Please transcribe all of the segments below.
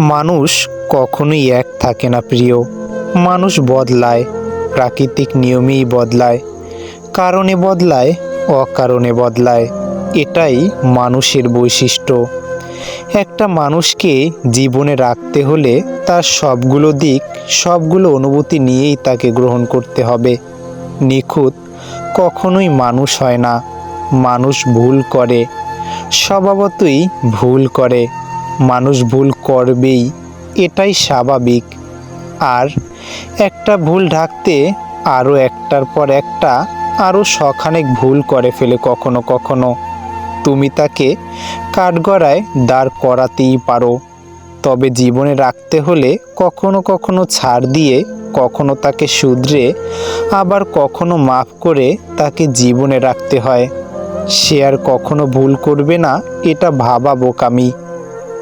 মানুষ কখনোই এক থাকে না প্রিয়। মানুষ বদলায়, প্রাকৃতিক নিয়মেই বদলায়, কারণে বদলায়, অকারণে বদলায়। এটাই মানুষের বৈশিষ্ট্য। একটা মানুষকে জীবনে রাখতে হলে তার সবগুলো দিক, সবগুলো অনুভূতি নিয়েই তাকে গ্রহণ করতে হবে। নিখুঁত কখনোই মানুষ হয় না। মানুষ ভুল করে, স্বভাবতই ভুল করে। মানুষ ভুল করবেই, এটাই স্বাভাবিক। আর একটা ভুল ঢাকতে আরও একটার পর একটা আরও শখানেক ভুল করে ফেলে কখনো কখনো। তুমি তাকে কাঠগড়ায় দাঁড় করাতেই পারো। তবে জীবনে রাখতে হলে কখনো কখনো ছাড় দিয়ে, কখনো তাকে শুধরে, আবার কখনো মাফ করে তাকে জীবনে রাখতে হয়। সে আর কখনো ভুল করবে না, এটা ভাবা বোকামি।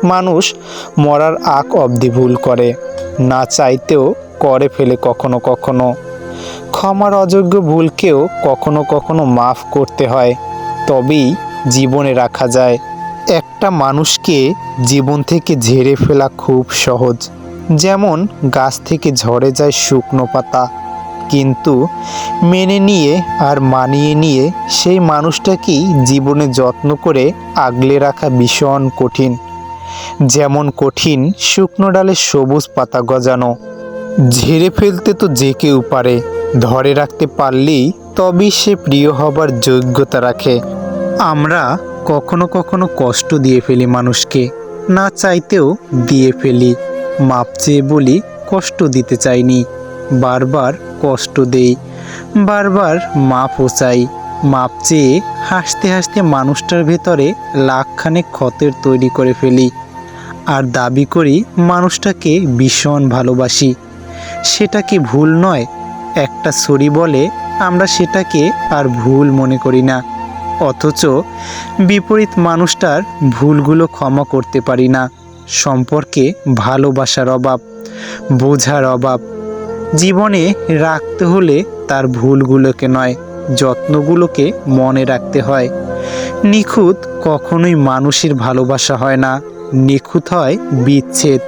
মানুষ মরার আগ অবধি ভুল করে, না চাইতেও করে ফেলে কখনো কখনো। ক্ষমার অযোগ্য ভুলকেও কখনো কখনো মাফ করতে হয়, তবেই জীবনে রাখা যায়। একটা মানুষকে জীবন থেকে ঝেড়ে ফেলা খুব সহজ। যেমন গাছ থেকে ঝরে যায় শুকনো পাতা, কিন্তু মেনে নিয়ে আর মানিয়ে নিয়ে সেই মানুষটাকেই জীবনে যত্ন করে আগলে রাখা ভীষণ কঠিন। যেমন কঠিন, শুকনো ডালে সবুজ পাতা গজানো। ঝেড়ে ফেলতে তো যে কেউ পারে, ধরে রাখতে পারলেই তবেই সে প্রিয় হবার যোগ্যতা রাখে। আমরা কখনো কখনো কষ্ট দিয়ে ফেলি মানুষকে, না চাইতেও দিয়ে ফেলি। মাপ চেয়ে বলি, কষ্ট দিতে চাইনি। বারবার কষ্ট দেই, বারবার মাপও চাই। মাপ চেয়ে হাসতে হাসতে মানুষটার ভেতরে লাখখানেক ক্ষতের তৈরি করে ফেলি আর দাবি করি মানুষটাকে ভীষণ ভালোবাসি। সেটা কি ভুল নয়, একটা সরি বলে আমরা সেটাকে আর ভুল মনে করি না। অথচ বিপরীত মানুষটার ভুলগুলো ক্ষমা করতে পারি না। সম্পর্কে ভালোবাসার অভাব, বোঝার অভাব। জীবনে রাখতে হলে তার ভুলগুলোকে নয় যত্নগুলোকে মনে রাখতে হয়। নিখুঁত কখনোই মানুষের ভালোবাসা হয় না, নিখুঁত হয় বিচ্ছেদ।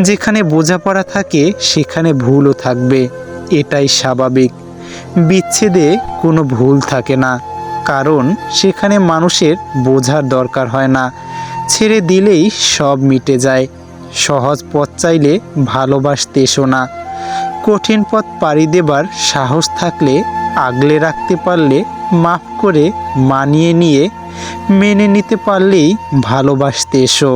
যেখানে বোঝাপড়া থাকে, সেখানে ভুলও থাকবে, এটাই স্বাভাবিক। বিচ্ছেদে কোনো ভুল থাকে না, কারণ সেখানে মানুষের বোঝার দরকার হয় না। ছেড়ে দিলেই সব মিটে যায়, সহজ পথ চাইলে ভালোবাসতে এসো না। কঠিন পথ পাড়ি দেবার সাহস থাকলে আগলে রাখতে পারলে মাফ করে মানিয়ে নিয়ে মেনে নিতে পারলেই ভালোবাসতে এসো।